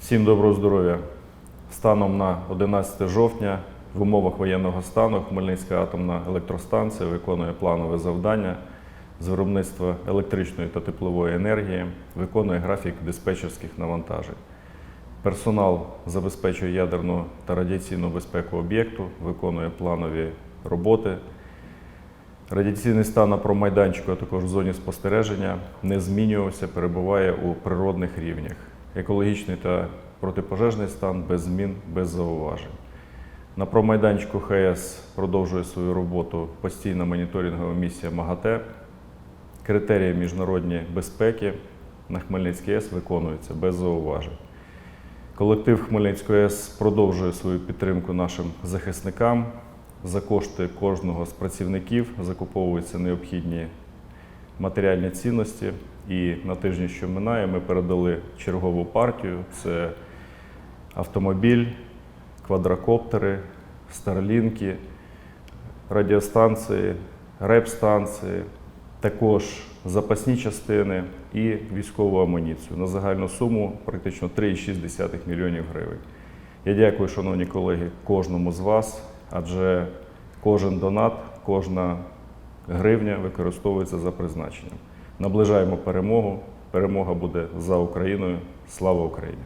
Всім доброго здоров'я. Станом на 11 жовтня в умовах воєнного стану Хмельницька атомна електростанція виконує планове завдання з виробництва електричної та теплової енергії, виконує графік диспетчерських навантажень. Персонал забезпечує ядерну та радіаційну безпеку об'єкту, виконує планові роботи. Радіаційний стан на промайданчику, а також в зоні спостереження не змінювався, перебуває у природних рівнях. Екологічний та протипожежний стан без змін, без зауважень. На промайданчику ХС продовжує свою роботу постійна моніторингова місія МАГАТЕ. Критерії міжнародної безпеки на Хмельницькій АЕС виконуються без зауважень. Колектив Хмельницької АЕС продовжує свою підтримку нашим захисникам. За кошти кожного з працівників закуповуються необхідні матеріальні цінності. І на тижні, що минає, ми передали чергову партію: це автомобіль, квадрокоптери, старлінки, радіостанції, реп-станції, також запасні частини і військову амуніцію на загальну суму практично 3,6 мільйонів гривень. Я дякую, шановні колеги, кожному з вас, адже кожен донат, кожна гривня використовується за призначенням. Наближаємо перемогу. Перемога буде за Україною. Слава Україні!